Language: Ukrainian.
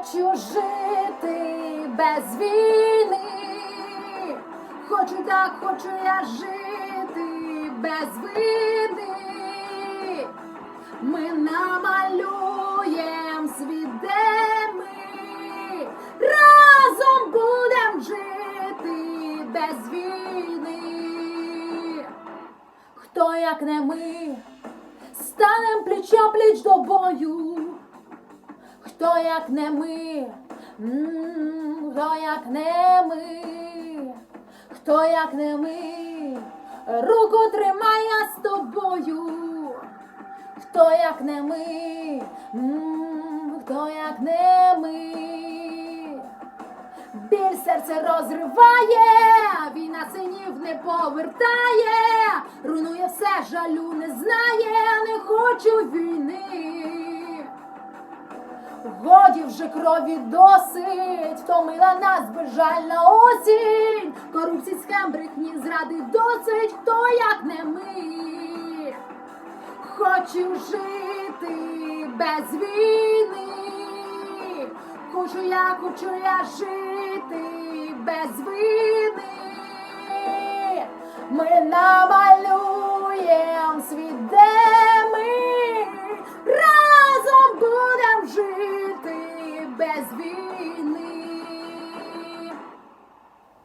Хочу жити без війни. Хочу так, хочу я жити без вини. Ми намалюєм світ, де ми разом будем жити без війни. Хто як не ми, станем плечо пліч до бою. Хто як не ми, хто як не ми, хто як не ми, руку тримає з тобою. Хто як не ми, хто як не ми, біль серце розриває, війна синів не повертає, руйнує все, жалю не знає, не хочу війни. Годі вже крові досить, втомила нас безжальна осінь, корупції, схем, брехні, зради досить, хто як не ми. Хочу жити без війни. Хочу я, хочу я жити без вини. Ми де